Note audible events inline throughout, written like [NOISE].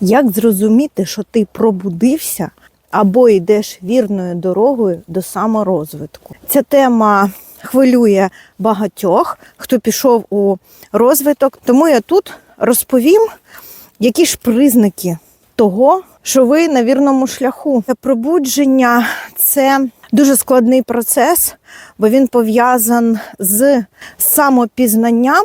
Як зрозуміти, що ти пробудився або йдеш вірною дорогою до саморозвитку? Ця тема хвилює багатьох, хто пішов у розвиток. Тому я тут розповім, які ж признаки того, що ви на вірному шляху. Пробудження це дуже складний процес, бо він пов'язан з самопізнанням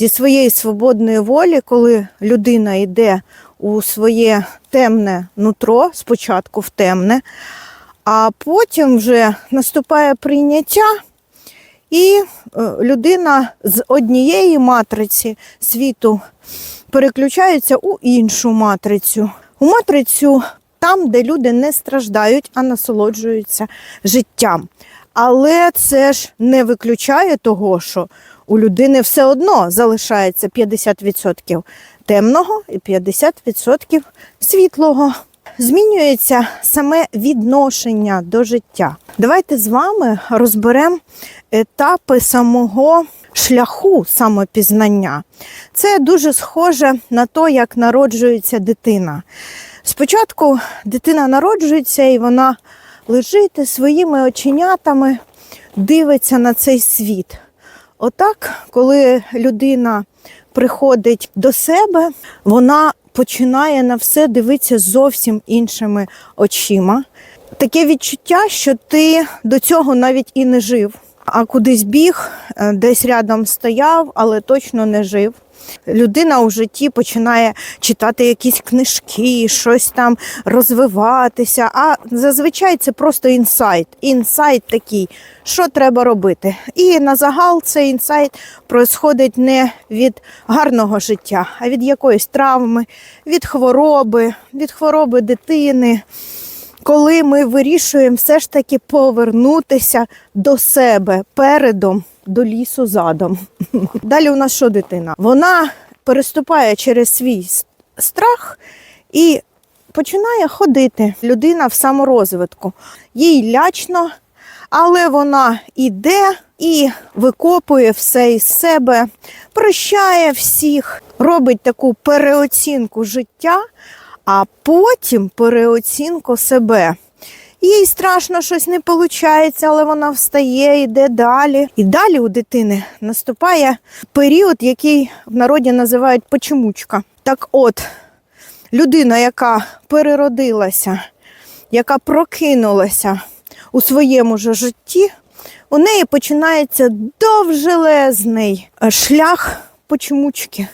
зі своєї свободної волі, коли людина йде у своє темне нутро, спочатку в темне, а потім вже наступає прийняття, і е, людина з однієї матриці світу переключається у іншу матрицю. У матрицю там, де люди не страждають, а насолоджуються життям. Але це ж не виключає того, що у людини все одно залишається 50% темного і 50% світлого. Змінюється саме відношення до життя. Давайте з вами розберемо етапи самого шляху самопізнання. Це дуже схоже на те, як народжується дитина. Спочатку дитина народжується і вона лежить своїми оченятами, дивиться на цей світ. Отак, коли людина приходить до себе, вона починає на все дивитися зовсім іншими очима. Таке відчуття, що ти до цього навіть і не жив, а кудись біг, е, десь рядом стояв, але точно не жив. Людина у житті починає читати якісь книжки, щось там розвиватися. А зазвичай це просто інсайт. Інсайт такий, що треба робити. І на загал цей інсайт происходить не від гарного життя, а від якоїсь травми, від хвороби, від хвороби дитини. Коли ми вирішуємо все ж таки повернутися до себе передом, до лісу задом. [LAUGHS] Далі у нас що дитина? Вона переступає через свій страх і починає ходити. Людина в саморозвитку. Їй лячно, але вона іде і викопує все із себе, прощає всіх, робить таку переоцінку життя, а потім переоцінку себе. Їй страшно щось не виходить, але вона встає, йде далі. І далі у дитини наступає період, який в народі називають почемучка. Так от, людина, яка переродилася, яка прокинулася у своєму же житті, у неї починається довжелезний шлях почемучки.